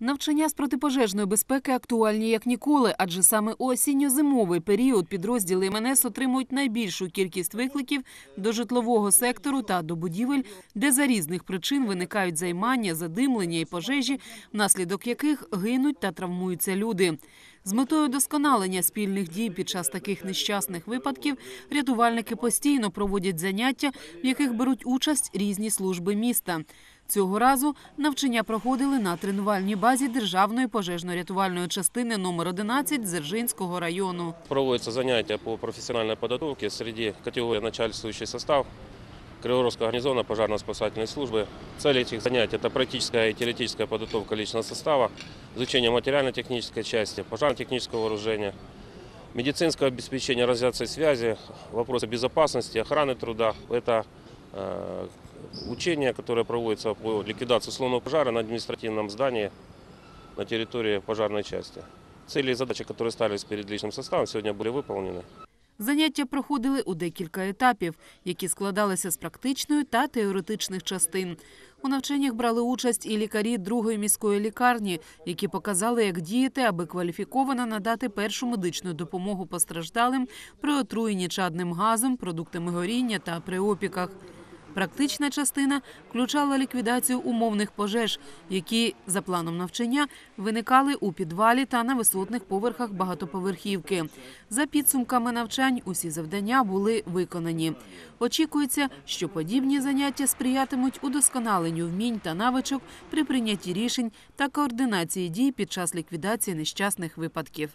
Навчання з протипожежної безпеки актуальні як ніколи, адже саме у осінньо-зимовий період підрозділи МНС отримують найбільшу кількість викликів до житлового сектору та до будівель, де за різних причин виникають займання, задимлення і пожежі, внаслідок яких гинуть та травмуються люди. З метою досконалення спільних дій під час таких нещасних випадків рятувальники постійно проводять заняття, в яких беруть участь різні служби міста. Цього разу навчання проходили на тренувальній базі Державної пожежно-рятувальної частини номер 11 Дзержинського району. Проводятся занятия по профессиональной подготовке среди категорий начальствующий состав Криворовского гарнизона пожарно-спасательной службы. Цель этих занятий – это практическая и теоретическая подготовка личного состава, изучение материально-технической части, пожарно-технического вооружения, медицинского обеспечения радиации связи, вопросы безопасности, охраны труда. Это э, учение, которое проводится по ликвидации условного пожара на административном здании на территории пожарной части. Цели и задачи, которые ставились перед личным составом, сегодня были выполнены. Заняття проходили у декілька етапів, які складалися з практичної та теоретичних частин. У навчаннях брали участь і лікарі другої міської лікарні, які показали, як діяти, аби кваліфіковано надати першу медичну допомогу постраждалим при отруєнні чадним газом, продуктами горіння та при опіках. Практична частина включала ліквідацію умовних пожеж, які за планом навчання виникали у підвалі та на висотних поверхах багатоповерхівки. За підсумками навчань усі завдання були виконані. Очікується, що подібні заняття сприятимуть удосконаленню вмінь та навичок при прийнятті рішень та координації дій під час ліквідації нещасних випадків.